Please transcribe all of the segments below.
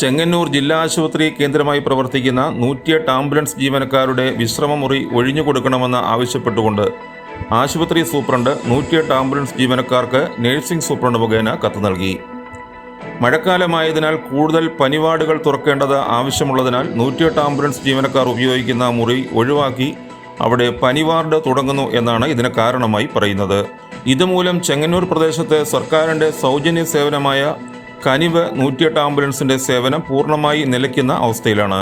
ചെങ്ങന്നൂർ ജില്ലാ ആശുപത്രി കേന്ദ്രമായി പ്രവർത്തിക്കുന്ന നൂറ്റിയെട്ട് ആംബുലൻസ് ജീവനക്കാരുടെ വിശ്രമമുറി ഒഴിഞ്ഞു കൊടുക്കണമെന്ന് ആവശ്യപ്പെട്ടുകൊണ്ട് ആശുപത്രി സൂപ്രണ്ട് നൂറ്റിയെട്ട് ആംബുലൻസ് ജീവനക്കാർക്ക് നഴ്സിംഗ് സൂപ്രണ്ട് മുഖേന കത്ത് നൽകി. മഴക്കാലമായതിനാൽ കൂടുതൽ പനിവാടുകൾ തുറക്കേണ്ടത് ആവശ്യമുള്ളതിനാൽ നൂറ്റിയെട്ട് ആംബുലൻസ് ജീവനക്കാർ ഉപയോഗിക്കുന്ന മുറി ഒഴിവാക്കി അവിടെ പനിവാർഡ് തുടങ്ങുന്നു എന്നാണ് ഇതിന് കാരണമായി പറയുന്നത്. ഇതുമൂലം ചെങ്ങന്നൂർ പ്രദേശത്തെ സർക്കാരിന്റെ സൗജന്യ സേവനമായ കനിവ് നൂറ്റിയെട്ട് ആംബുലൻസിന്റെ സേവനം പൂർണമായി നിലയ്ക്കുന്ന അവസ്ഥയിലാണ്.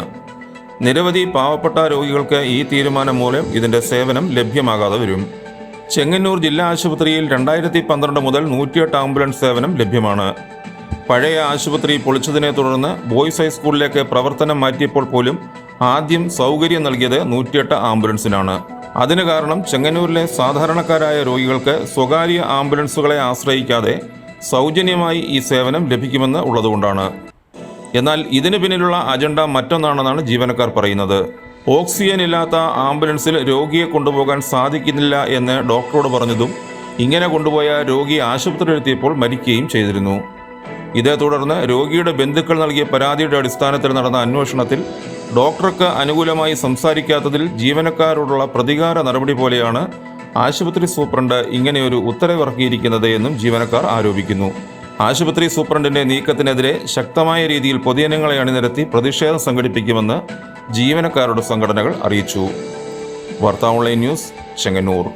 നിരവധി പാവപ്പെട്ട രോഗികൾക്ക് ഈ തീരുമാനം മൂലം ഇതിന്റെ സേവനം ലഭ്യമാകാതെ വരും. ചെങ്ങന്നൂർ ജില്ലാ ആശുപത്രിയിൽ രണ്ടായിരത്തി പന്ത്രണ്ട് മുതൽ നൂറ്റിയെട്ട് ആംബുലൻസ് സേവനം ലഭ്യമാണ്. പഴയ ആശുപത്രി പൊളിച്ചതിനെ തുടർന്ന് ബോയ്സ് ഹൈസ്കൂളിലേക്ക് പ്രവർത്തനം മാറ്റിയപ്പോൾ പോലും ആദ്യം സൗകര്യം നൽകിയത് നൂറ്റിയെട്ട് ആംബുലൻസിനാണ്. അതിന് കാരണം ചെങ്ങന്നൂരിലെ സാധാരണക്കാരായ രോഗികൾക്ക് സ്വകാര്യ ആംബുലൻസുകളെ ആശ്രയിക്കാതെ സൗജന്യമായി ഈ സേവനം ലഭിക്കുമെന്ന് ഉള്ളതുകൊണ്ടാണ്. എന്നാൽ ഇതിന് പിന്നിലുള്ള അജണ്ട മറ്റൊന്നാണെന്നാണ് ജീവനക്കാർ പറയുന്നത്. ഓക്സിജൻ ഇല്ലാത്ത ആംബുലൻസിൽ രോഗിയെ കൊണ്ടുപോകാൻ സാധിക്കുന്നില്ല എന്ന് ഡോക്ടറോട് പറഞ്ഞതും ഇങ്ങനെ കൊണ്ടുപോയ രോഗി ആശുപത്രിയിലെത്തിയപ്പോൾ മരിക്കുകയും ചെയ്തിരുന്നു. ഇതേ തുടർന്ന് രോഗിയുടെ ബന്ധുക്കൾ നൽകിയ പരാതിയുടെ അടിസ്ഥാനത്തിൽ നടന്ന അന്വേഷണത്തിൽ ഡോക്ടർക്ക് അനുകൂലമായി സംസാരിക്കാത്തതിൽ ജീവനക്കാരോടുള്ള പ്രതികാര നടപടി പോലെയാണ് ആശുപത്രി സൂപ്രണ്ട് ഇങ്ങനെയൊരു ഉത്തരവിറക്കിയിരിക്കുന്നത് എന്നും ജീവനക്കാർ ആരോപിക്കുന്നു. ആശുപത്രി സൂപ്രണ്ടിന്റെ നീക്കത്തിനെതിരെ ശക്തമായ രീതിയിൽ പൊതുജനങ്ങളെ അണിനിരത്തി പ്രതിഷേധം സംഘടിപ്പിക്കുമെന്ന് ജീവനക്കാരുടെ സംഘടനകൾ അറിയിച്ചു. വാർത്താ ഓൺലൈൻ ന്യൂസ് ചെങ്ങന്നൂർ.